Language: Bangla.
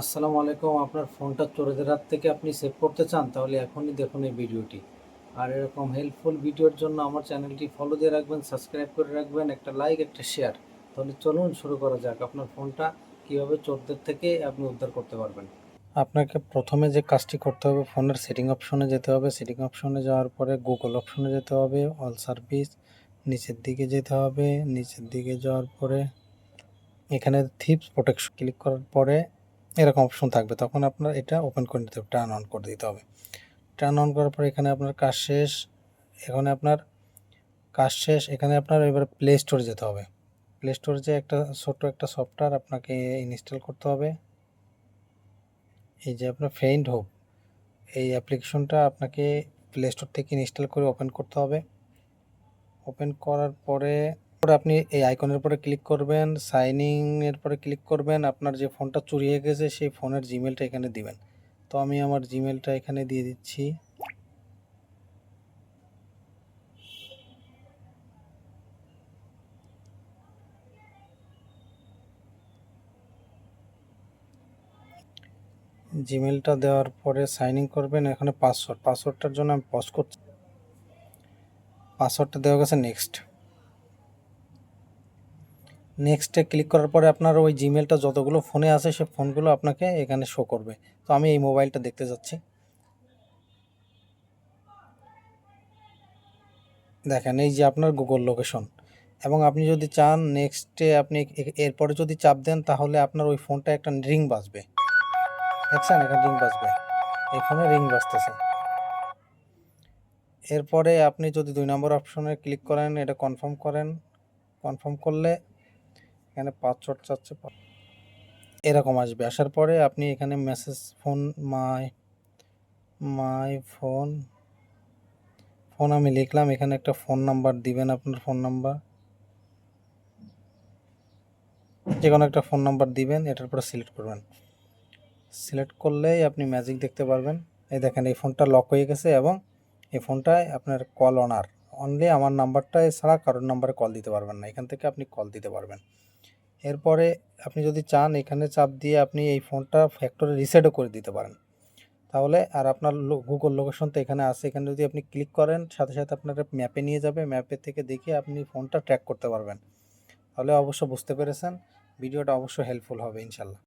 আসসালামু আলাইকুম। আপনার ফোনটা চোরেদের হাত থেকে আপনি সেভ করতে চান, তাহলে এখনই দেখুন এই ভিডিওটি। আর এরকম হেল্পফুল ভিডিওর জন্য আমার চ্যানেলটি ফলো দিয়ে রাখবেন সাবস্ক্রাইব করে রাখবেন, একটা লাইক একটা শেয়ার তাহলে চলুন শুরু করা যাক, আপনার ফোনটা কীভাবে চোরদের থেকে আপনি উদ্ধার করতে পারবেন। আপনাকে প্রথমে যে কাজটি করতে হবে, ফোনের সেটিং অপশনে যেতে হবে। সেটিং অপশনে যাওয়ার পরে গুগল অপশনে যেতে হবে অল সার্ভিস নিচের দিকে যেতে হবে। নিচের দিকে যাওয়ার পরে এখানে থিপস প্রোটেকশন ক্লিক করার পরে এরকম অপশন থাকবে। তখন আপনার এটা ওপেন করে নিতে হবে টার্ন অন করে দিতে হবে। টার্ন অন করার পরে এখানে আপনার কাজ শেষ, এখানে আপনার কাজ শেষ, এখানে আপনার এবার প্লে স্টোরে যেতে হবে। প্লে স্টোরে যে একটা ছোট্ট একটা সফটওয়্যার আপনাকে ইনস্টল করতে হবে। এই যে আপনার ফেইন্ড হোপ এই অ্যাপ্লিকেশনটা আপনাকে প্লে স্টোর থেকে ইনস্টল করে ওপেন করতে হবে। ওপেন করার পরে পরে আপনি এই আইকনের উপরে ক্লিক করবেন সাইনিং এর পরে ক্লিক করবেন, আপনার যে ফোনটা চুরি হয়ে গেছে সেই ফোনের জিমেলটা এখানে দিবেন। তো আমি আমার জিমেলটা এখানে দিয়ে দিচ্ছি। জিমেলটা দেওয়ার পরে সাইন ইন করবেন, এখানে পাসওয়ার্ড পাসওয়ার্ডটার জন্য আমি পজ করছি। পাসওয়ার্ডটা দেওয়া গেছে নেক্সট নেক্সটে ক্লিক করার পরে আপনার ওই জিমেলটা যতগুলো ফোনে আছে, সে ফোনগুলো আপনাকে এখানে শো করবে। তো আমি এই মোবাইলটা দেখতে যাচ্ছি। দেখেন, এই যে আপনার গুগল লোকেশন এবং আপনি যদি চান নেক্সটে আপনি এরপরে যদি চাপ দেন, তাহলে আপনার ওই ফোনটা একটা রিং বাজবে। দেখছেন? এখানে রিং বাজবে। এই ফোনে রিং বাজতেছে। এরপরে আপনি যদি দুই নম্বর অপশনে ক্লিক করেন, এটা কনফার্ম করেন। কনফার্ম করলে এখানে পাসওয়ার্ড চাচ্ছে পা- এরকম আসবে। আসার পরে আপনি এখানে message phone my my phone phone আমি লিখলাম। এখানে একটা ফোন নাম্বার দিবেন আপনার ফোন নাম্বার যে কোনো একটা ফোন নাম্বার দিবেন, এটার পরে সিলেক্ট করবেন। সিলেক্ট করলেই আপনি ম্যাজিক দেখতে পারবেন। এই দেখেন, এই ফোনটা লক হয়ে গেছে এবং এই ফোনটায় আপনার কল অনার অনলি আমার নাম্বারটা ছাড়া কারোর নাম্বারে কল দিতে পারবেন না। এখান থেকে আপনি কল দিতে পারবেন। এরপরে আপনি যদি চান, এখানে চাপ দিয়ে আপনি এই ফোনটা ফ্যাক্টরি রিসেটও করে দিতে পারেন। তাহলে আর আপনার গুগল লোকেশন তো এখানে আছে। এখানে যদি আপনি ক্লিক করেন, সাথে সাথে আপনার ম্যাপে নিয়ে যাবে। ম্যাপে থেকে দেখে আপনি ফোনটা ট্র্যাক করতে পারবেন। তাহলে অবশ্য বুঝতে পেরেছেন। ভিডিওটা অবশ্যই হেল্পফুল হবে, ইনশাল্লাহ।